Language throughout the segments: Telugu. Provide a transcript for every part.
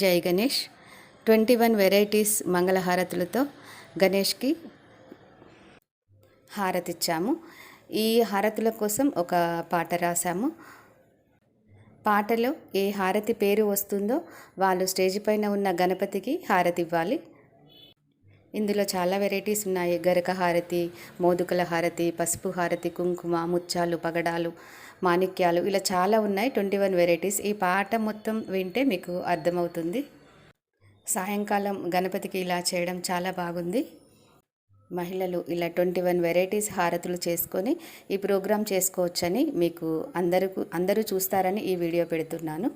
జై గణేష్. ట్వంటీ వన్ వెరైటీస్ మంగళహారతులతో గణేష్కి హారతిచ్చాము. ఈ హారతుల కోసం ఒక పాట రాసాము పాటలో ఏ హారతి పేరు వస్తుందో వాళ్ళు స్టేజ్ పైన ఉన్న గణపతికి హారతి ఇవ్వాలి ఇందులో చాలా వెరైటీస్ ఉన్నాయి. గరక హారతి మోదుకల హారతి పసుపు హారతి కుంకుమ ముత్యాలు పగడాలు మాణిక్యాలు ఇలా చాలా ఉన్నాయి. Twenty one varieties. ఈ పాట మొత్తం వింటే మీకు అర్థమవుతుంది. సాయంకాలం గణపతికి ఇలా చేయడం చాలా బాగుంది. మహిళలు ఇలా ట్వంటీ వన్ వెరైటీస్ హారతులు చేసుకొని ఈ ప్రోగ్రామ్ చేసుకోవచ్చని మీకు అందరూ అందరూ చూస్తారని ఈ వీడియో పెడుతున్నాను.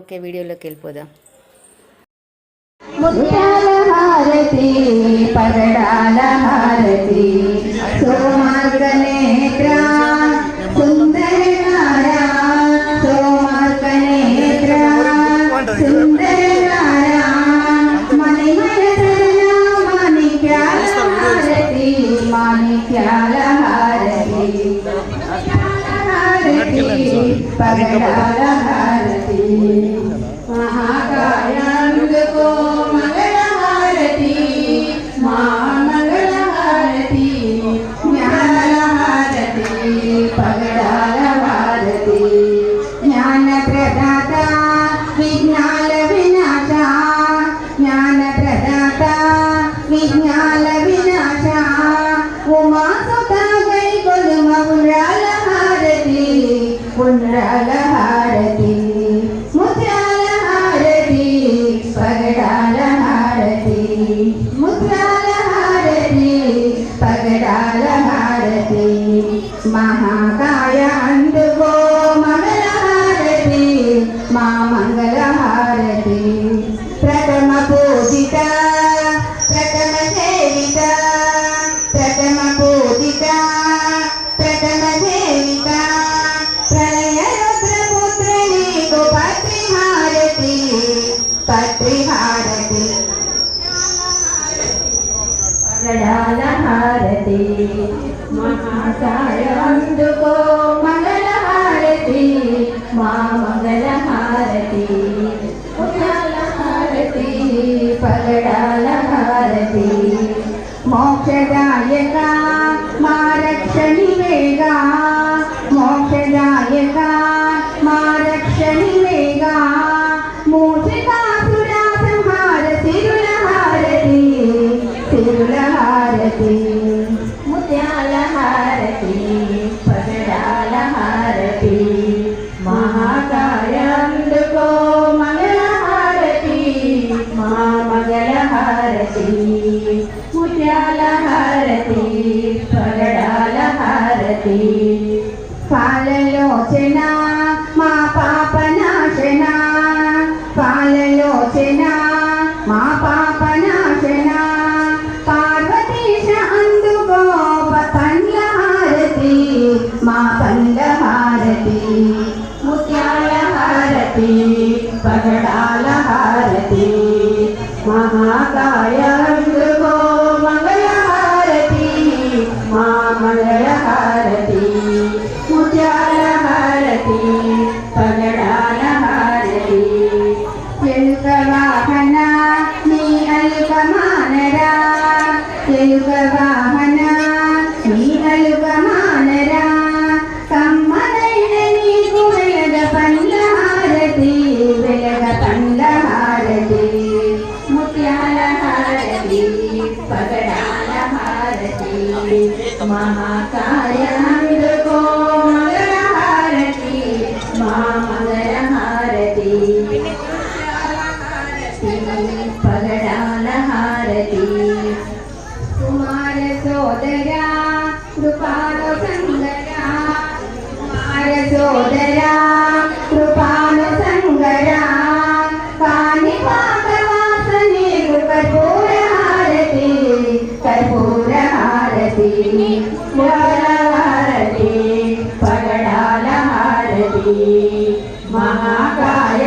ఓకే వీడియోలోకి వెళ్ళిపోదాం. ముత్యాల హారతి పగడాల హారతి. Come on. കാലഹാരത്തിൽ 大家好健康 మా పండ్ల హారతి ముత్యాల హారతి పగడాల హారతి మహాకాయ అందుకో మంగళ హారతి మా మంగళ హారతి ముత్యాల హారతి పగడాల హారతి ఎలుక వాహన నీ అలుక మానరా ఎలుక వాహన పగడాల హారతి కుమార సోదరా కృపాలు సంగరా కుమార సోదరా కృపాలు సంగరా కాని పాకవాసనే కర్పూర హారతి కర్పూర హారతి హారతి పగడాల హారతి మహాకాయ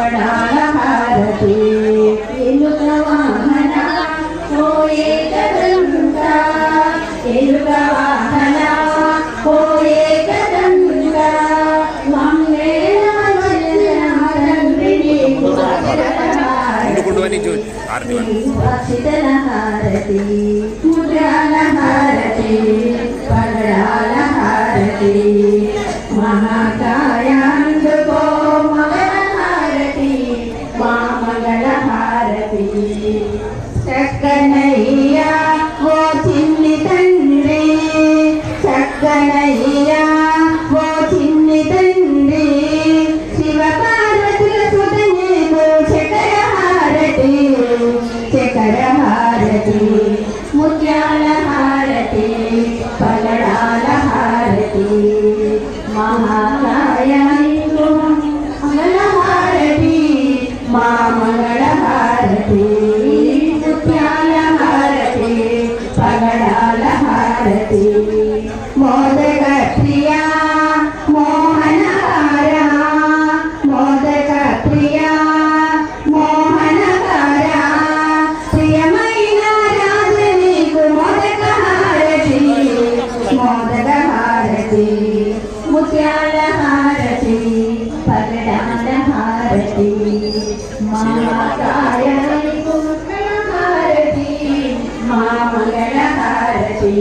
कडालभारती एलुकवाहना होये कदन्ता एलुकवाहना होये कदन्ता सुरक्षितनहारती मुद्रालहारती पगडाल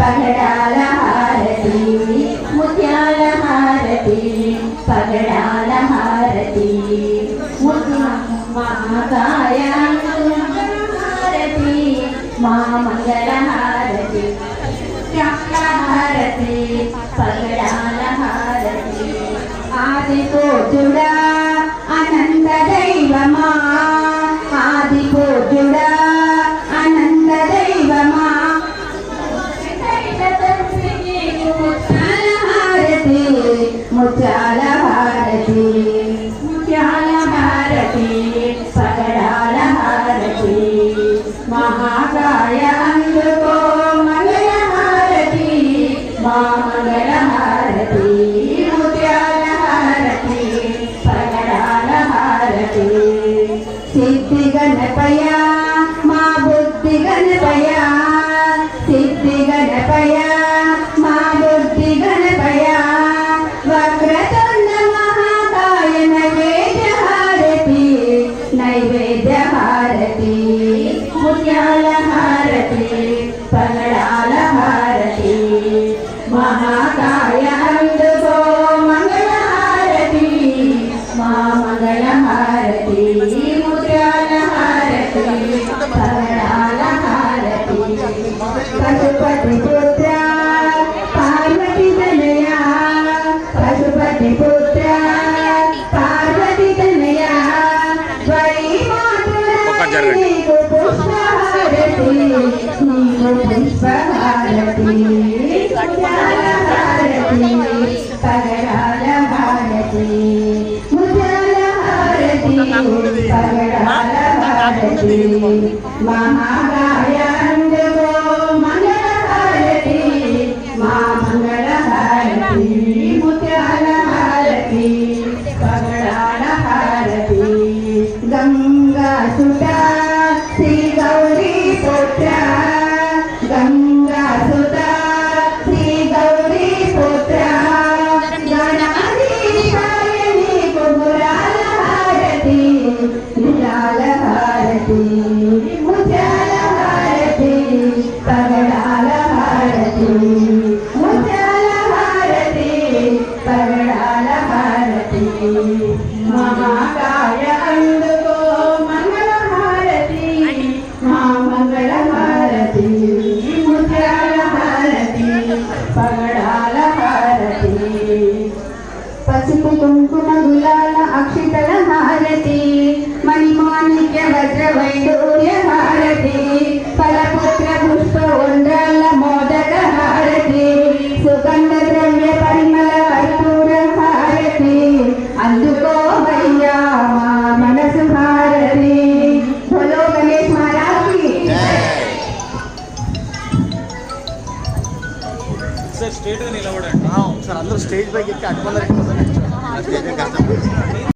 Bangladesh. పగడాల హారతి. మహా ആചാരമുണ്ട്. മഹാകായാനന്ദ മംഗളഹാരതി മാ മംഗളഹാരതി മുത്യാലഹാരതി Amém. స్టేజ్ పైకి ఎక్కి అటుకొందరికి